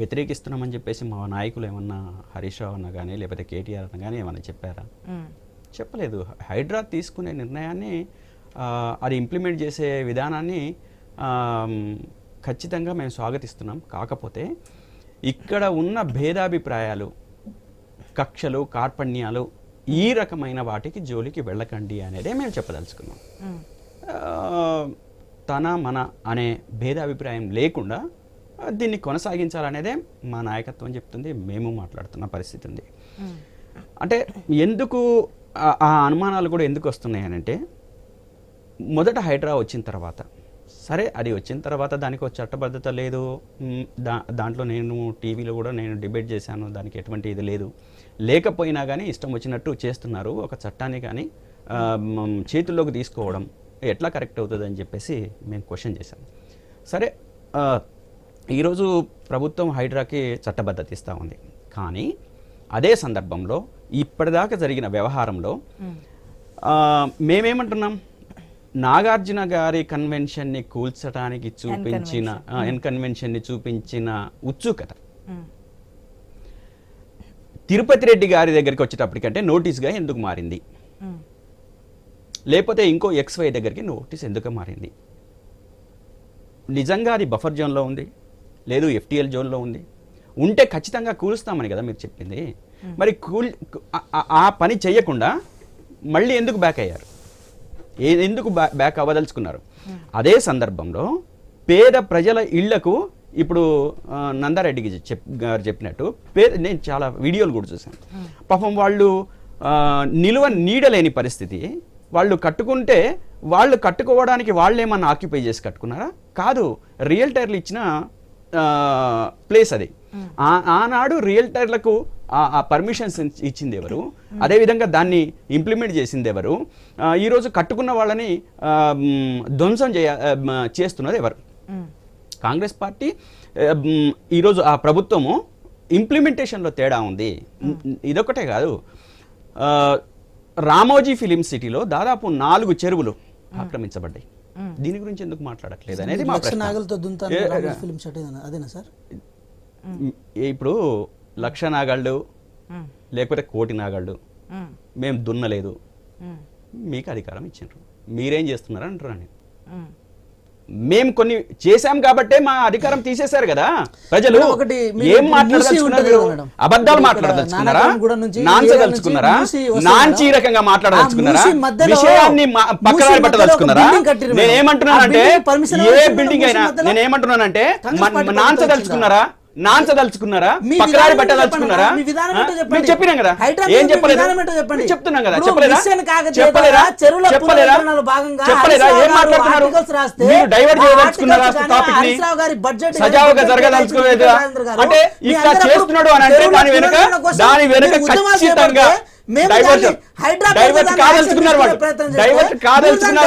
వ్యతిరేకిస్తున్నామని చెప్పేసి మా నాయకులు ఏమన్నా హరీష్ రావు అన్న కానీ లేకపోతే కేటీఆర్ అన్న కానీ ఏమన్నా చెప్పారా. చెప్పలేదు. హైడ్రా తీసుకునే నిర్ణయాన్ని అది ఇంప్లిమెంట్ చేసే విధానాన్ని ఖచ్చితంగా మేము స్వాగతిస్తున్నాం. కాకపోతే ఇక్కడ ఉన్న భేదాభిప్రాయాలు కక్షలు కార్పణ్యాలు ఈ రకమైన వాటికి జోలికి వెళ్ళకండి అనేదే మేము చెప్పదలుచుకున్నాం. తన మన అనే భేదాభిప్రాయం లేకుండా దీన్ని కొనసాగించాలనేదే మా నాయకత్వం చెప్తుంది మేము మాట్లాడుతున్న పరిస్థితి ఉంది. అంటే ఎందుకు ఆ- అనుమానాలు కూడా ఎందుకు వస్తున్నాయి అని అంటే మొదట హైడ్రా వచ్చిన తర్వాత సరే అది వచ్చిన తర్వాత దానికి ఒక చట్టబద్ధత లేదు దా దాంట్లో నేను టీవీలో కూడా నేను డిబేట్ చేశాను దానికి ఎటువంటి ఇది లేదు. లేకపోయినా కానీ ఇష్టం వచ్చినట్టు చేస్తున్నారు ఒక చట్టాన్ని కానీ చేతుల్లోకి తీసుకోవడం ఎట్లా కరెక్ట్ అవుతుంది అని చెప్పేసి మేము క్వశ్చన్ చేశాం. సరే ఈరోజు ప్రభుత్వం హైడ్రాకి చట్టబద్ధత ఇస్తూ ఉంది. కానీ అదే సందర్భంలో ఇప్పటిదాకా జరిగిన వ్యవహారంలో మేమేమంటున్నాం? నాగార్జున గారి కన్వెన్షన్ని కూల్చడానికి చూపించిన ఎన్ కన్వెన్షన్ని చూపించిన ఉత్సుకత. తిరుపతి రెడ్డి గారి దగ్గరికి వచ్చేటప్పటికంటే నోటీస్గా ఎందుకు మారింది. లేకపోతే ఇంకో ఎక్స్వై దగ్గరికి నోటీస్ ఎందుకు మారింది? నిజంగా అది బఫర్ జోన్లో ఉంది? లేదు ఎఫ్టీఎల్ జోన్లో ఉంది. ఉంటే ఖచ్చితంగా కూలుస్తామని కదా మీరు చెప్పింది. మరి కూల్ ఆ- పని చేయకుండా మళ్ళీ ఎందుకు బ్యాక్ అయ్యారు? ఎందుకు బ్యా- బ్యాక్ అవ్వదలుచుకున్నారు? అదే సందర్భంలో పేద ప్రజల ఇళ్ళకు ఇప్పుడు నందారెడ్డికి చెప్ గారు చెప్పినట్టు పే నేను చాలా వీడియోలు కూడా చూశాను. పాపం వాళ్ళు నిలువ నీడలేని పరిస్థితి. వాళ్ళు కట్టుకుంటే వాళ్ళు కట్టుకోవడానికి వాళ్ళు ఏమన్నా ఆక్యుపై చేసి కట్టుకున్నారా? కాదు రియల్టర్లు ఇచ్చిన ప్లేస్ అది. ఆనాడు రియల్టర్లకు ఆ పర్మిషన్స్ ఇచ్చింది ఎవరు అదేవిధంగా దాన్ని ఇంప్లిమెంట్ చేసింది ఎవరు ఈరోజు కట్టుకున్న వాళ్ళని ధ్వంసం చేయ చేస్తున్నది ఎవరు. కాంగ్రెస్ పార్టీ ఈరోజు ఆ ప్రభుత్వము ఇంప్లిమెంటేషన్లో తేడా ఉంది. ఇదొకటే కాదు. రామోజీ ఫిలిం సిటీలో దాదాపు నాలుగు చెరువులు ఆక్రమించబడ్డాయి. దీని గురించి ఎందుకు మాట్లాడట్లేదు అనేది మా. నాగలతో ఫిల్మ్ సెట్ అదేనా అదేనా సార్ ఇప్పుడు లక్ష నాగాళ్ళు. లేకపోతే కోటి నాగాళ్ళు. మేము దున్నలేదు. మీకు అధికారం ఇచ్చిండ్రు మీరేం చేస్తున్నారు అంటారు నేను. మేము కొన్ని చేశాం కాబట్టే మా అధికారం తీసేశారు కదా ప్రజలు ఏం మాట్లాడదలుచుకున్నారు. అబద్ధాలు మాట్లాడదలుచుకున్నారా నానక్రామ్గూడ నుంచి? రకంగా మాట్లాడదలుచుకున్నారా విషయాన్ని పక్కన పట్టదలుచుకున్నారా మధ్యలో ఒక building కట్టిర్రు నేను మేడం. ఏమంటున్నానంటే ఆ building permission ఏ బిల్డింగ్ అయినా మూసి మధ్యలో? నేను నాంచదలుచుకున్నారా పక్కదారి పెట్టదలుచుకున్నారా. మేము చెప్పినాం కదా. ఏం చెప్పలేదు? చెప్తున్నాం కదా. చెప్పలేదా? చెప్పలేదా? చెప్పలేదా? చెప్పలేదా? ఏం మాట్లాడుతున్నారు? మీరు డైవర్ట్ చేయదలుచుకున్నారా? టాపిక్ని సజావుగా జరగదలుచుకోలేదు? అంటే ఇట్లా చేస్తున్నాడు అని అంటే దాని వెనుక దాని వెనుక ఖచ్చితంగా హైడ్రా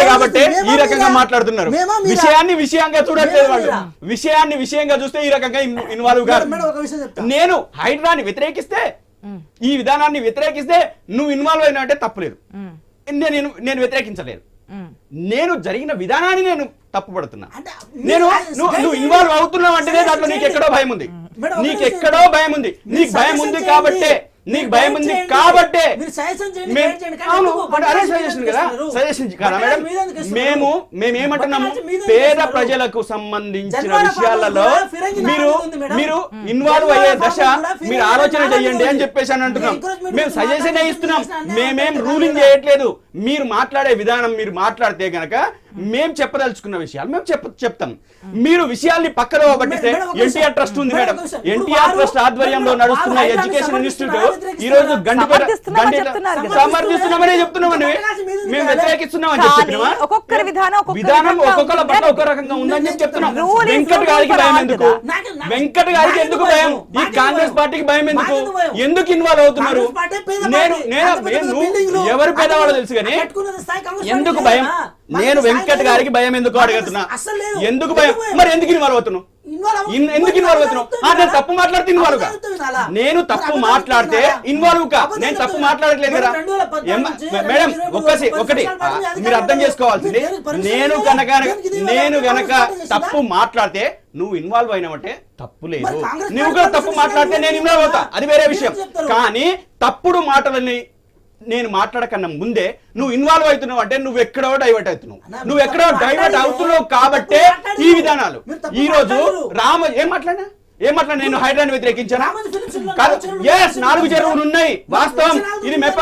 కాబట్టి ఈ రకంగా మాట్లాడుతున్నారు? విషయాన్ని విషయంగా చూడట్లేదు వాళ్ళు? విషయాన్ని విషయంగా చూస్తే ఈ రకంగా ఇన్- ఇన్వాల్వ్ కాదు. నేను హైడ్రాని వ్యతిరేకిస్తే ఈ విధానాన్ని వ్యతిరేకిస్తే నువ్వు ఇన్వాల్వ్ అయినా అంటే తప్పులేదు. నేను నేను వ్యతిరేకించలేదు. నేను జరిగిన విధానాన్ని నేను తప్పుపడుతున్నా అంటే నేను నువ్వు ఇన్వాల్వ్ అవుతున్నావు అంటేనే సజెషన్ దాంట్లో నీకు. ఎక్కడో భయం ఉంది నీకు ఎక్కడో. భయం ఉంది నీకు భయం ఉంది. కాబట్టే నీకు భయం ఉంది. కాబట్టే సజెషన్ అదే కదా సజెషన్ కాదా మేడం? మేము మేము ఏమంటున్నాము పేద? ప్రజలకు సంబంధించిన విషయాలలో మీరు. మీరు. ఇన్వాల్వ్ అయ్యే దశ మీరు ఆలోచన చేయండి అని. చెప్పేసి అని అంటున్నాం మేము సజెషన్ ఇస్తున్నాం మేమేం రూలింగ్. చేయట్లేదు మీరు మాట్లాడే విధానం మీరు మాట్లాడితే గనక మేము చెప్పదలుచుకున్న విషయాలు మేము చెప్ప చెప్తాం మీరు విషయాల్ని పక్కన పట్టిస్తే మేడం, ఒక నిమిషం. ఎన్టీఆర్ ట్రస్ట్ ఉంది మేడం. ఎన్టీఆర్ ట్రస్ట్ వారు- ఆధ్వర్యంలో వారు నడుస్తున్న ఎడ్యుకేషన్ ఇన్స్టిట్యూట్ ఈ రోజు? గండిపేట. సమర్థిస్తున్నామనే చెప్తున్నామని మేము వ్యతిరేకిస్తున్నామని చెప్పినామా ఒక్కొక్కరి విధానం ఒక్కొక్క ఒక్కొక్కల. పట్ల ఒక్కో రకంగా ఉందని చెప్పి చెప్తున్నాం వెంకట్ గారికి భయం ఎందుకు వెంకట్ గారికి ఎందుకు భయం? ఈ కాంగ్రెస్ పార్టీకి భయం ఎందుకు ఎందుకు ఇన్వాల్వ్ అవుతున్నారు నేను. నేను ఎవరు పేదవాడో పెద్ద- తెలుసు కానీ ఎందుకు భయం? నేను వెంకట్ గారికి. భయం ఎందుకు అడుగుతున్నా. ఎందుకు భయం మరి ఎందుకు ఇన్వాల్వ్ అవుతున్నావు ఎందుకు ఇన్వాల్వ్ అవుతున్నావు నేను తప్పు మాట్లాడితే ఇన్వాల్వ్ కా? నేను తప్పు మాట్లాడితే? ఇన్వాల్వ్ కా నేను తప్పు? మాట్లాడట్లేదు కదా మేడం, ఒక్కసి ఒకటి మీరు అర్థం. చేసుకోవాల్సింది నేను? కనుక నేను గనక చేసిందా? తప్పు మాట్లాడితే నువ్వు ఇన్వాల్వ్ అయినావంటే తప్పు లేదు నువ్వు కూడా తప్పు మాట్లాడితే నేను ఇన్వాల్వ్ అవుతా అది వేరే విషయం. కానీ తప్పుడు మాటలని నేను మాట్లాడకన్నా ముందే నువ్వు ఇన్వాల్వ్ అవుతున్నావు అంటే నువ్వు ఎక్కడో డైవర్ట్ అవుతున్నావు నువ్వు ఎక్కడో డైవర్ట్. అవుతున్నావు కాబట్టే ఈ. విధానాలు ఈ రోజు. రామ ఏం మాట్లాడినా ఏం మాట్లాడినా నేను హైడ్రాన్ వ్యతిరేకించాను కాదు ఎస్ ఉన్నాయి. నాలుగు చెరువులు ఉన్నాయి వాస్తవం ఇది మెప్ప